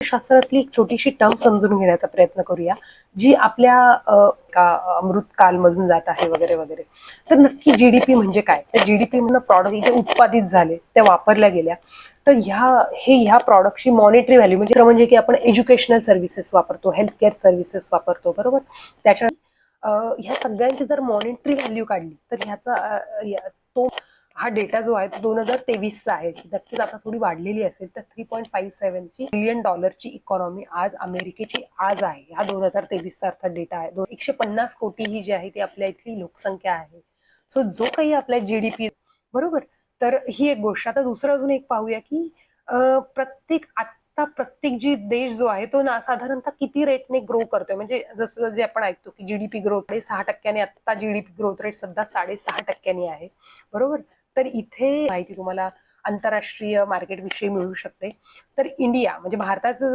शास्त्रातली एक छोटीशी टर्म समजून घेण्याचा प्रयत्न करूया जी आपल्या अमृत का अमृत कालमधून जात आहे वगैरे वगैरे. तर नक्की जीडीपी म्हणजे काय? तर जीडीपी म्हणून प्रॉडक्ट जे उत्पादित झाले त्या वापरल्या गेल्या. तर ह्या हे ह्या प्रॉडक्टची मॉनिटरी व्हॅल्यू म्हणजे म्हणजे की आपण एज्युकेशनल सर्व्हिसेस वापरतो हेल्थ केअर सर्व्हिसेस वापरतो बरोबर? त्याच्या ह्या सगळ्यांची जर मॉनिटरी व्हॅल्यू काढली तर ह्याचा तो हा डेटा जो आहे तो दोन हजार तेवीसचा आहे. नक्कीच आता थोडी वाढलेली असेल तर थ्री पॉईंट फाईव्ह सेव्हनची बिलियन डॉलरची इकॉनॉमी आज अमेरिकेची आज आहे. हा दोन हजार तेवीसचा अर्थात डेटा आहे. दोन एकशे पन्नास कोटी ही जी आहे ती आपल्या इथली लोकसंख्या आहे. सो जो काही आपल्या जीडीपी बरोबर? तर ही एक गोष्ट. आता दुसरं अजून एक पाहूया की प्रत्येक आत्ता प्रत्येक जी देश जो आहे तो ना साधारणतः किती रेटने ग्रो करतोय? म्हणजे जसं जे आपण ऐकतो की जीडीपी ग्रोथ रेट सहा टक्क्याने आता जीडीपी ग्रोथ रेट सध्या साडेसहा टक्क्यांनी आहे. बरोबर? तर इथे माहिती तुम्हाला आंतरराष्ट्रीय मार्केट विषयी मिळू शकते. तर इंडिया म्हणजे भारताचं